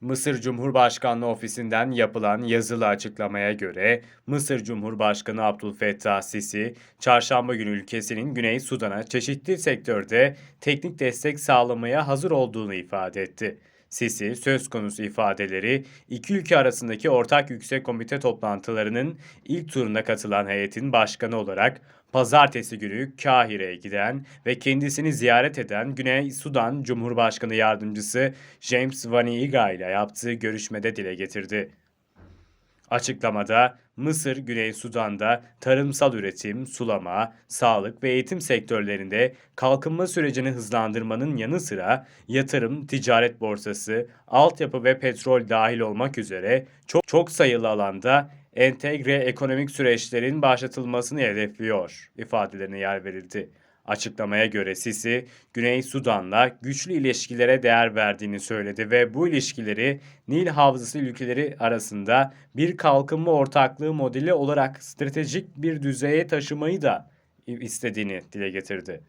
Mısır Cumhurbaşkanlığı ofisinden yapılan yazılı açıklamaya göre Mısır Cumhurbaşkanı Abdülfettah Sisi, çarşamba günü ülkesinin Güney Sudan'a çeşitli sektörde teknik destek sağlamaya hazır olduğunu ifade etti. Sisi, söz konusu ifadeleri iki ülke arasındaki ortak yüksek komite toplantılarının ilk turuna katılan heyetin başkanı olarak pazartesi günü Kahire'ye giden ve kendisini ziyaret eden Güney Sudan Cumhurbaşkanı Yardımcısı James Vaniiga ile yaptığı görüşmede dile getirdi. Açıklamada Mısır, Güney Sudan'da tarımsal üretim, sulama, sağlık ve eğitim sektörlerinde kalkınma sürecini hızlandırmanın yanı sıra yatırım, ticaret borsası, altyapı ve petrol dahil olmak üzere çok, çok sayılı alanda entegre ekonomik süreçlerin başlatılmasını hedefliyor ifadelerine yer verildi. Açıklamaya göre Sisi, Güney Sudan'la güçlü ilişkilere değer verdiğini söyledi ve bu ilişkileri Nil Havzası ülkeleri arasında bir kalkınma ortaklığı modeli olarak stratejik bir düzeye taşımayı da istediğini dile getirdi.